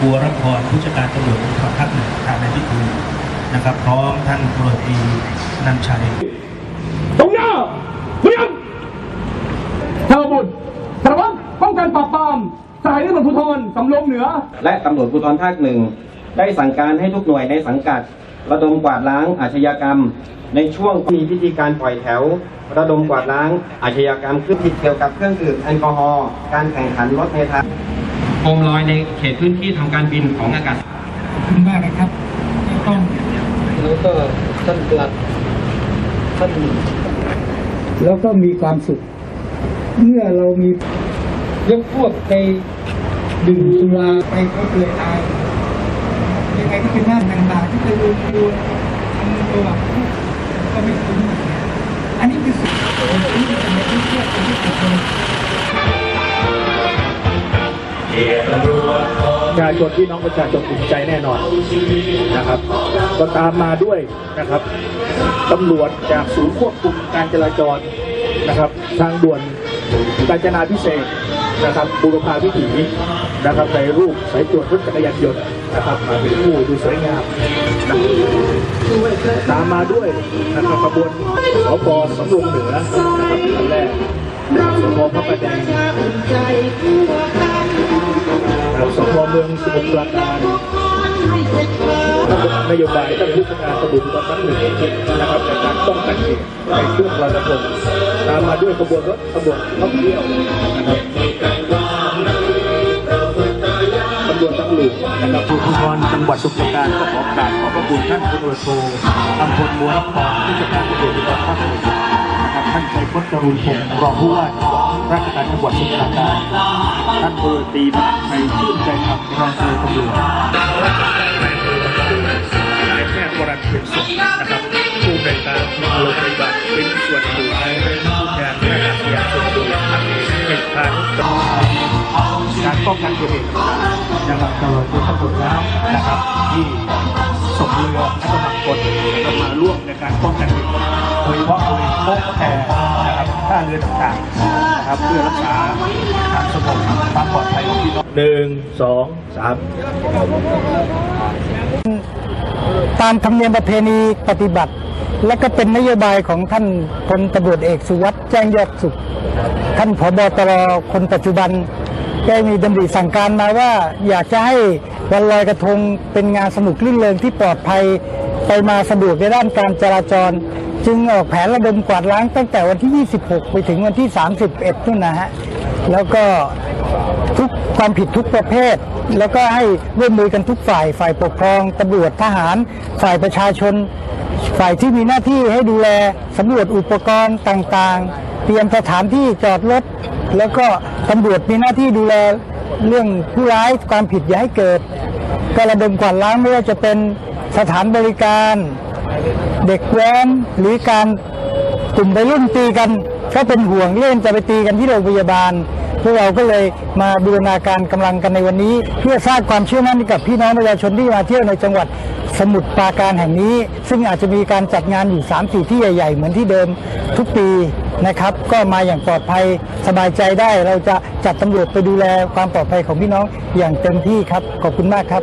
บัวรับพรผู้จัดการตำรวจภูธรภาคหนึ่งทางในพิธีนะครับ พร้อมท่านพลตรีนันชัยตรงหน้าเรียบเทวบุตรสารวัตรป้องกันปราบปรามสายตำรวจภูธรสำโรงเหนือ และตำรวจภูธรภาคหนึ่งได้สั่งการให้ทุกหน่วยในสังกัด ระดมกวาดล้างอาชญากรรม ในช่วงมีพิธีการปล่อยแถว ระดมกวาดล้างอาชญากรรมขึ้นผิดเกี่ยวกับเครื่องดื่มแอลกอฮอล์การแข่งขันรถในทาง โคมลอยในเขตพื้นที่ทำการบินของอากาศคุณมากนะครับที่ต้องแล้วก็ท่านปลัดท่านแล้วก็มีความสุข เมื่อเรามียกพวกไปดื่มสุราไปเขาเกยตายยังไงก็เป็นหน้าต่างๆที่จะรวมตัวทำตัวก็ไม่คุ้มอันนี้คือสิ่งที่จะไม่ที่เชื่อเป็นที่สุดเลย ประชาชนพี่น้องประชาชนภูมิใจแน่นอนนะครับ ก็ตามมาด้วยนะครับตำรวจจากศูนย์ควบคุมการจราจรนะครับ ทางด่วนกาญจนาพิเศษนะครับบูรพาวิถีนะครับในรูปสายตรวจรถจักรยานยนต์นะครับมาเป็นผู้ดูสวยงามนะตามมาด้วยนะครับขบวนสปสำโรงเหนือนะครับอันแรกสพพระประแดง มืองสมุทรปราการนโยบายท่านผู้ประกาศตำรวจตอนนั้นหนึ่งนะครับในการป้องกันเหตุในช่วงลอยกระทงตามมาด้วยขบวนรถขบวนท่องเที่ยวนะครับตำรวจทางหลวงนะครับภูธรจังหวัดสมุทรปราการก็ขอกราบขอบพระคุณท่านพลตรวจโทอัมพลบัวรับพรผู้จัดการตำรวจภูธรภาคหนึ่งนะครับท่านชัย พจน์จรุนพงศ์รองผู้ว่าราชการจังหวัดสมุทรปราการท่านพลตรีมาชัยชื่นใจธรรมรองนายตำรวจนายแพทย์วรันเพ็ญสุขนะครับผู้ในวยการโรงพยาบาลเป็นส่วนดูในผู้แทนแพทย์อาเซียนส่วนดูท่านเป็นพานุตการป้องกันตุต่างนะครับตลอดจนตำรวจแล้วนะครับที่ส่งเรือและกำลังพลก็มาร่วมในการป้องกันเหตุโดยเฉพาะบริเวณโป๊ะแพนะครับท่าเรือต่างๆนะครับเพื่อรักษาความสงบความปลอดภัยของพี่น้องหนึ่งสองสามตามธรรมเนียมประเพณีปฏิบัติ และก็เป็นนโยบายของท่านพลตำรวจเอกสุวัสด์แจ้งยอดสุข ท่านผบตรคนปัจจุบันได้มีดำริสั่งการมาว่าอยากจะให้วันลอยกระทงเป็นงานสนุกลื่นเริงที่ปลอดภัยไปมาสะดวกในด้านการจราจร จึงออกแผนระดมกวาดล้างตั้งแต่วันที่ 26 ไปถึงวันที่ 31นู่นนะฮะ แล้วก็ทุกความผิดทุกประเภท แล้วก็ให้ร่วมมือกันทุกฝ่าย ฝ่ายปกครองตำรวจทหาร ฝ่ายประชาชน ฝ่ายที่มีหน้าที่ให้ดูแลสำรวจอุปกรณ์ต่างๆ เตรียมสถานที่จอดรถ แล้วก็ตำรวจมีหน้าที่ดูแลเรื่องผู้ร้ายความผิดอย่าให้เกิด ก็ระดมกวาดล้างไม่ว่าจะเป็นสถานบริการ เด็กแว้นหรือการกลุ่มวัยรุ่นตีกันก็เป็นห่วงเล่นจะไปตีกันที่โรงพยาบาล พวกเราก็เลยมาบูรณาการกำลังกันในวันนี้ เพื่อสร้างความเชื่อมั่นกับพี่น้องประชาชนที่มาเที่ยวในจังหวัดสมุทรปราการแห่งนี้ ซึ่งอาจจะมีการจัดงานอยู่3 4ที่ใหญ่ ๆ เหมือนที่เดิมทุกปีนะครับ ก็มาอย่างปลอดภัยสบายใจได้ เราจะจัดตำรวจไปดูแลความปลอดภัยของพี่น้องอย่างเต็มที่ครับ ขอบคุณมากครับ